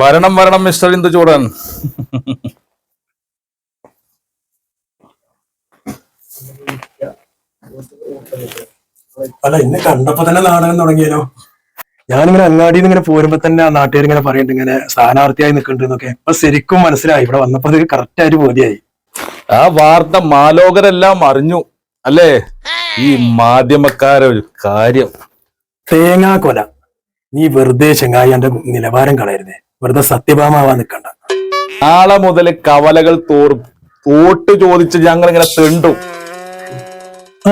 വരണം വരണം മിസ്റ്റർ ഇന്ദുചൂടൻ. അല്ല ഇന്ന് കണ്ടപ്പോ തന്നെ നാടകം തുടങ്ങിയാലോ ഞാനിങ്ങനെ അങ്ങാടിയിൽ നിന്ന് ഇങ്ങനെ പോരുമ്പോ തന്നെ ആ നാട്ടുകാർ ഇങ്ങനെ പറയുന്നുണ്ട് ഇങ്ങനെ സ്ഥാനാർത്ഥിയായി നിൽക്കുന്നുണ്ട് എന്നൊക്കെ. അപ്പൊ ശരിക്കും മനസ്സിലായി. ഇവിടെ വന്നപ്പോ അത് കറക്റ്റ് ആയിട്ട് ബോധ്യായി. ആ വാർത്ത മാലോകരെല്ലാം അറിഞ്ഞു അല്ലേ? ഈ മാധ്യമക്കാരെ ഒരു കാര്യം. തേങ്ങാ കൊല നീ വെറുതെ ചെങ്ങായി എന്റെ നിലവാരം കളയരുതേ. വെറുതെ സത്യഭാമാവാൻ നിൽക്കണ്ട നാളെ മുതൽ കവലകൾ തോറും തോട്ട് ചോദിച്ച് ഞങ്ങൾ ഇങ്ങനെ തെണ്ടും.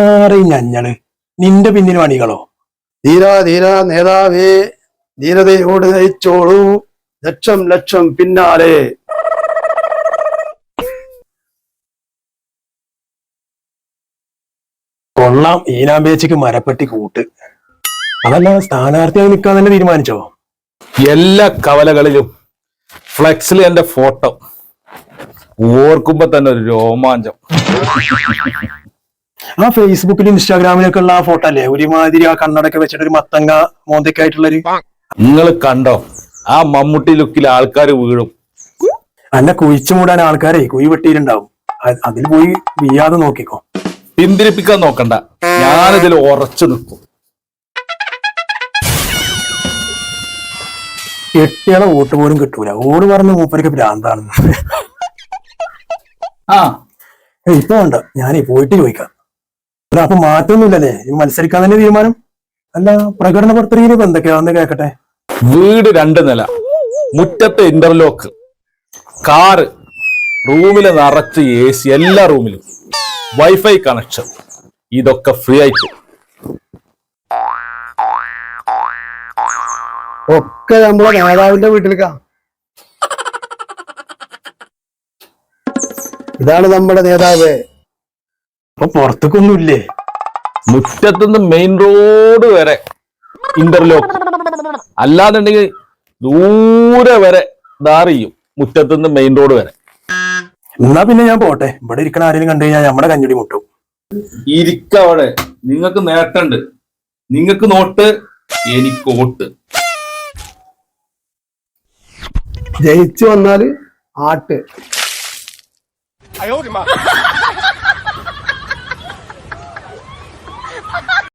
ആരെയും ഞഞ്ഞൾ നിന്റെ പിന്നിന് പണികളോ ധീര ധീര നേതാവേ ധീരതയോട് നയിച്ചോളൂ. ലക്ഷം ലക്ഷം പിന്നാലെ. കൊള്ളാം. ഈനാമ്പേച്ചക്ക് മരപ്പെട്ടി കൂട്ട്. അതല്ല സ്ഥാനാർത്ഥിയായി നിൽക്കാൻ തന്നെ തീരുമാനിച്ചോ? എല്ലാ കവലകളിലും ഫ്ലെക്സിൽ എന്റെ ഫോട്ടോ. ഓർക്കുമ്പോ തന്നെ ഒരു രോമാഞ്ചം. ആ ഫേസ്ബുക്കിലും ഇൻസ്റ്റാഗ്രാമിലൊക്കെ ഉള്ള ആ ഫോട്ടോ അല്ലേ? ഒരുമാതിരി ആ കണ്ണടൊക്കെ വെച്ചിട്ട് ഒരു മത്തങ്ങ മോന്തയ്ക്ക് ആയിട്ടുള്ളൊരു നിങ്ങൾ കണ്ടോ? ആ മമ്മൂട്ടി ലുക്കിൽ ആൾക്കാർ വീഴും. അന്നെ കുഴിച്ചു മൂടാൻ ആൾക്കാരെ കുഴി വെട്ടിയിട്ടുണ്ടാവും. അതിൽ പോയി വീയാതെ നോക്കിക്കോ. പിന്തിരിപ്പിക്കാൻ നോക്കണ്ട. ഞാനിതിൽ ഉറച്ചു നിൽക്കും. കെട്ടിയാളെ വോട്ട് പോലും കിട്ടൂല. ഓട് പറഞ്ഞ മൂപ്പരക്ക് ഭ്രാന്താണ്. ആ. ഏയ് ഇപ്പൊ വേണ്ട ഞാനേ പോയിട്ട് ചോദിക്കാം. അല്ല അപ്പൊ മാറ്റൊന്നുമില്ലല്ലേ? ഈ മത്സരിക്കാൻ തന്നെ തീരുമാനം? അല്ല പ്രകടന പത്രികയിൽ ഇപ്പൊ എന്തൊക്കെയാന്ന് കേക്കട്ടെ. വീട് രണ്ട് നില മുറ്റത്തെ ഇന്റർലോക്ക് കാറ് റൂമിൽ നിറച്ച് എ സി എല്ലാ റൂമിലും വൈഫൈ കണക്ഷൻ ഇതൊക്കെ ഫ്രീ ആയിട്ട്. ഒക്കെ നമ്മളെ നേതാവിന്റെ വീട്ടിലേക്കാ. ഇതാണ് നമ്മുടെ നേതാവ്. അപ്പൊ പുറത്തേക്കൊന്നും ഇല്ലേ മുറ്റത്തുനിന്ന് മെയിൻ റോഡ് വരെ ഇന്റർലോക്ക് അല്ലാന്നുണ്ടെങ്കിൽ ദൂരെ വരെ ദാറിയും മുറ്റത്തുനിന്ന് മെയിൻ റോഡ് വരെ. എന്നാ പിന്നെ ഞാൻ പോട്ടെ. ഇവിടെ ഇരിക്കണ ആരെങ്കിലും കണ്ടു കഴിഞ്ഞാൽ നമ്മുടെ കഞ്ഞുടി മുട്ടും. ഇരിക്കവിടെ നിങ്ങൾക്ക് നേട്ടണ്ട്. നിങ്ങൾക്ക് നോട്ട് എനിക്ക് ഓട്ട് ജയിച്ചു വന്നാൽ ആട്ട്.